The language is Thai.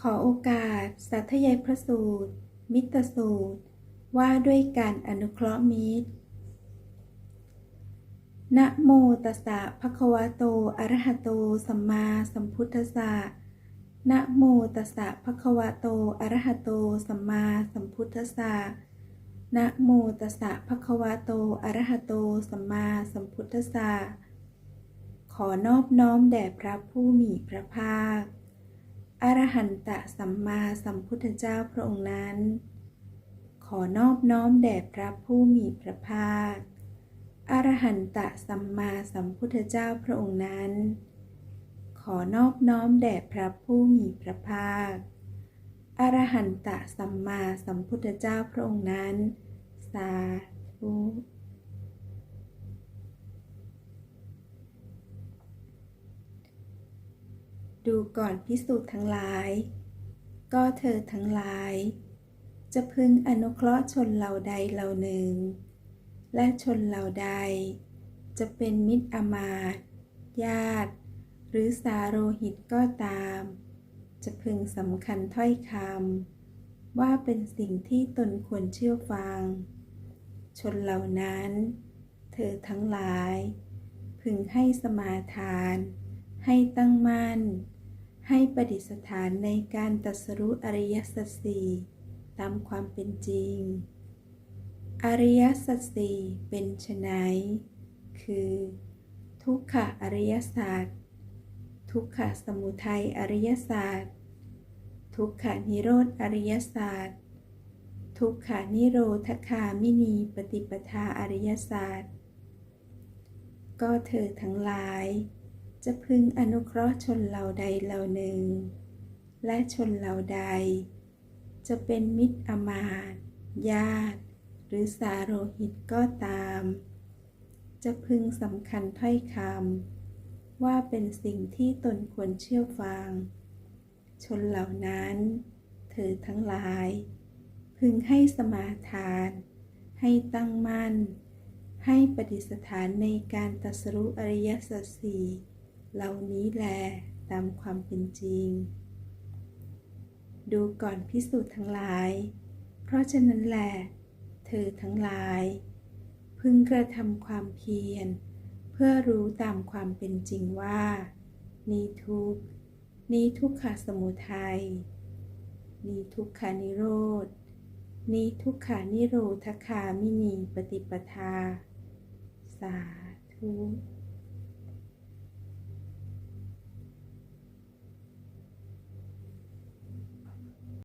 ขอโอกาสสาธยายพระสูตร มิตรสูตร ว่าด้วยการอนุเคราะห์มิตร นะโมตัสสะภะคะวะโต อะระหะโต สัมมาสัมพุทธัสสะ นะโมตัสสะภะคะวะโต อะระหะโต สัมมาสัมพุทธัสสะ นะโมตัสสะภะคะวะโต อะระหะโต สัมมาสัมพุทธัสสะ ขอนอบน้อมแด่พระผู้มีพระภาค อรหันตสัมมาสัมพุทธเจ้าพระองค์นั้น ขอนอบน้อมแด่พระผู้มีพระภาค อรหันตสัมมาสัมพุทธเจ้าพระองค์นั้น ขอนอบน้อมแด่พระผู้มีพระภาค อรหันตสัมมาสัมพุทธเจ้าพระองค์นั้น สาธุ ดูก่อนพิสูจน์ทั้งหลาย ก็เธอทั้งหลาย จะพึงอนุเคราะห์ชนเหล่าใดเหล่าหนึ่ง และชนเหล่าใด จะเป็นมิตรอมาตญาติ หรือสาโรหิตก็ตาม จะพึงสำคัญถ้อยคำว่าเป็นสิ่งที่ตนควรเชื่อฟัง ชนเหล่านั้น เธอทั้งหลาย พึงให้สมาทานให้ตั้งมั่น ให้ประดิษฐานในการตัสรู้อริยสัจสี่ตามความเป็นจริง อริยสัจสี่เป็นไฉนคือ ทุกขะอริยศาสัจทุกขะสมุทัยอริยศาสัจทุกขานิโรธอริยศาสัจทุกขานิโรธคามินีปฏิปทาอริยศาสัจก็เธอทั้งหลาย จะพึงอนุเคราะห์ชนเหล่าใดเหล่าหนึ่ง และชนเหล่าใด จะเป็นมิตรอมาตย์ญาติ หรือสาโรหิตก็ตาม จะพึงสำคัญถ้อยคำว่าเป็นสิ่งที่ตนควรเชื่อฟัง ชนเหล่านั้น เธอทั้งหลาย พึงให้สมาทาน ให้ตั้งมั่นให้ปฏิสถานในการตรัสรู้อริยสัจสี่ เหล่านี้แลตามความเป็นจริง ดูก่อนพิสูจน์ทั้งหลาย เพราะฉะนั้นแหละเธอทั้งหลาย พึงกระทำความเพียร เพื่อรู้ตามความเป็นจริงว่า นี้ทุกนี้ทุกขสมุทัยนี้ทุกขานิโรธนี้ทุกขานิโรธคามินีปฏิปทา สาธุ